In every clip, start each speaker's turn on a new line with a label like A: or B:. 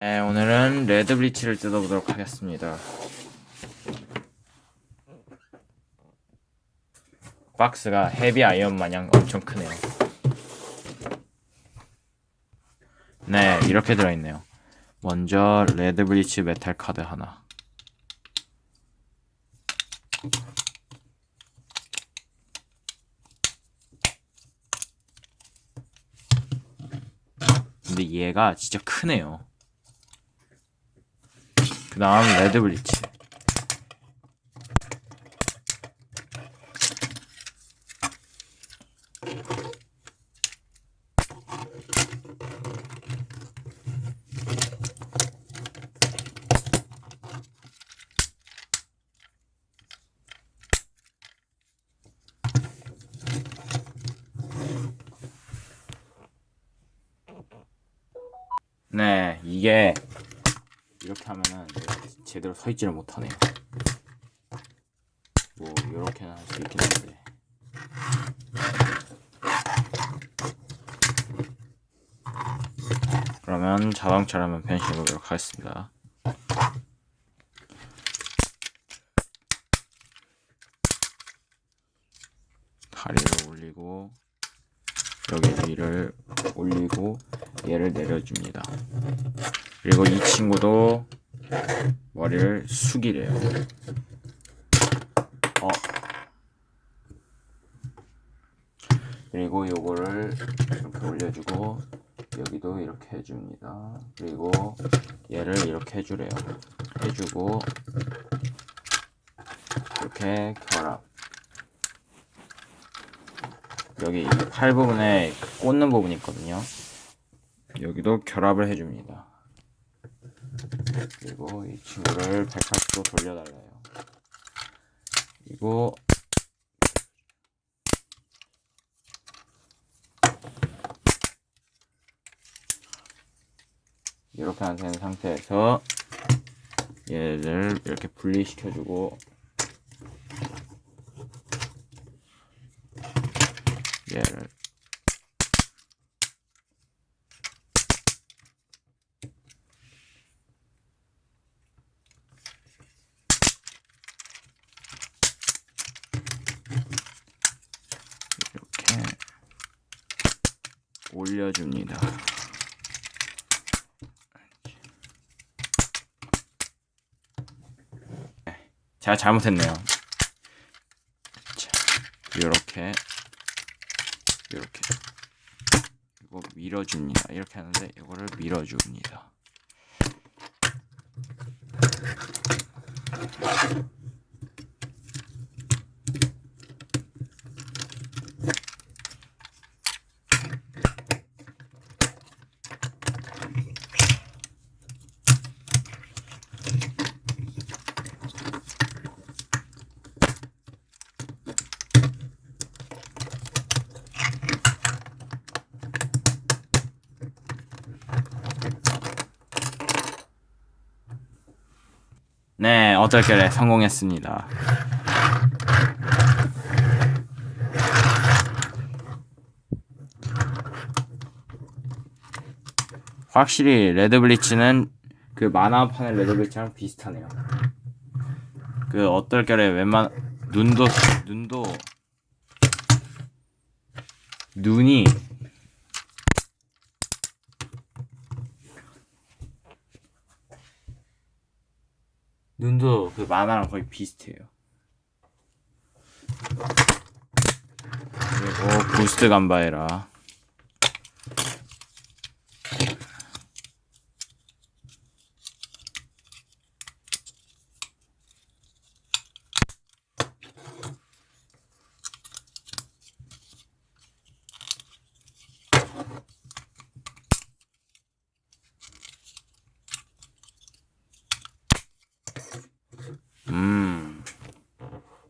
A: 네, 오늘은 레드 블리치를 뜯어보도록 하겠습니다. 박스가 헤비 아이언 마냥 엄청 크네요. 네, 이렇게 들어있네요. 먼저 레드 블리치 메탈 카드 하나. 근데 얘가 진짜 크네요. 그 다음 레드 블리치. 네, 이게 이렇게 하면은 제대로 서 있지를 못하네요. 뭐 이렇게는 할 수 있긴 한데. 그러면 자동차라면 변신해 보도록 하겠습니다. 다리를 올리고 여기 위를 올리고 얘를 내려줍니다. 그리고 이 친구도 머리를 숙이래요. 어. 그리고 요거를 이렇게 올려주고 여기도 이렇게 해줍니다. 그리고 얘를 이렇게 해주래요. 해주고 이렇게 결합. 여기 이팔 부분에 꽂는 부분이 있거든요. 여기도 결합을 해줍니다. 그리고 이 친구를 180도 돌려달라요. 그리고 이렇게 안 되는 상태에서 얘를 이렇게 분리시켜주고 얘를 이렇게 올려줍니다. 네, 제가 잘못했네요. 자, 이렇게 이렇게 이거 밀어줍니다. 이렇게 하는데 이거를 밀어줍니다. 네, 어떨결에 성공했습니다. 확실히 레드 블리츠는 그 만화판의 레드 블리츠랑 비슷하네요. 그 어떨결에 웬만 눈도 눈도 눈이 눈도 그 만화랑 거의 비슷해요. 그리고 부스트 간바에라.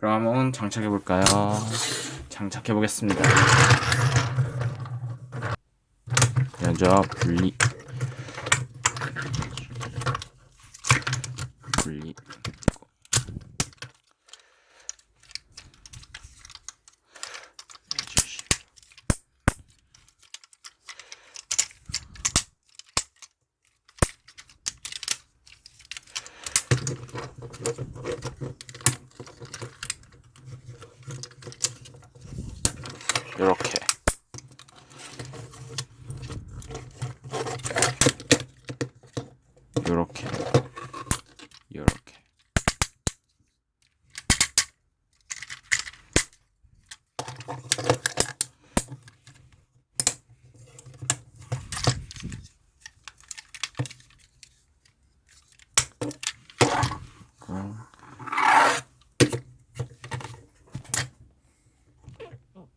A: 그럼 한번 장착해 볼까요? 장착해 보겠습니다. 먼저 분리 분리 요렇게 요렇게 그럼 고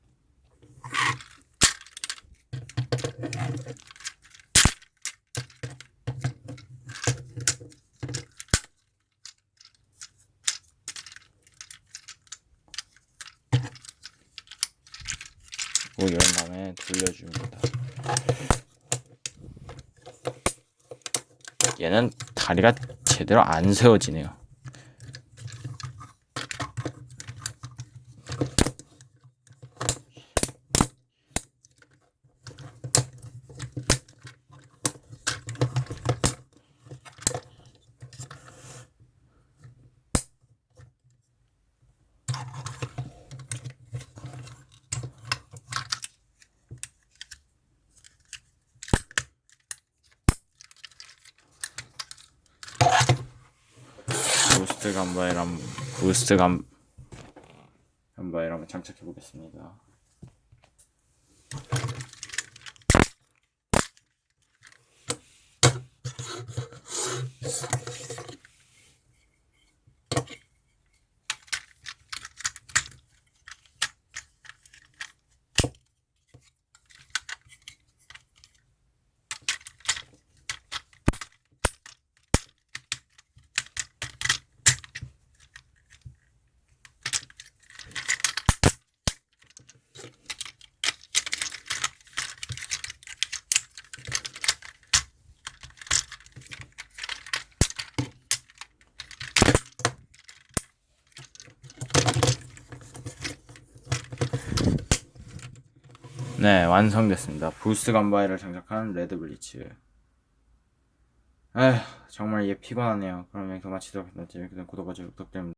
A: 이런 다음에 돌려줍니다. 얘는 다리가 제대로 안 세워지네요. 부스트 감바이람 부스트 감 감바이를 한번 장착해 보겠습니다. 네, 완성됐습니다. 부스트 감바이를 장착한 레드 블리츠. 에휴, 정말 얘 피곤하네요. 그럼 여기서 마치도록 하겠습니다. 재밌게 된 구독과 좋아요 부탁드립니다.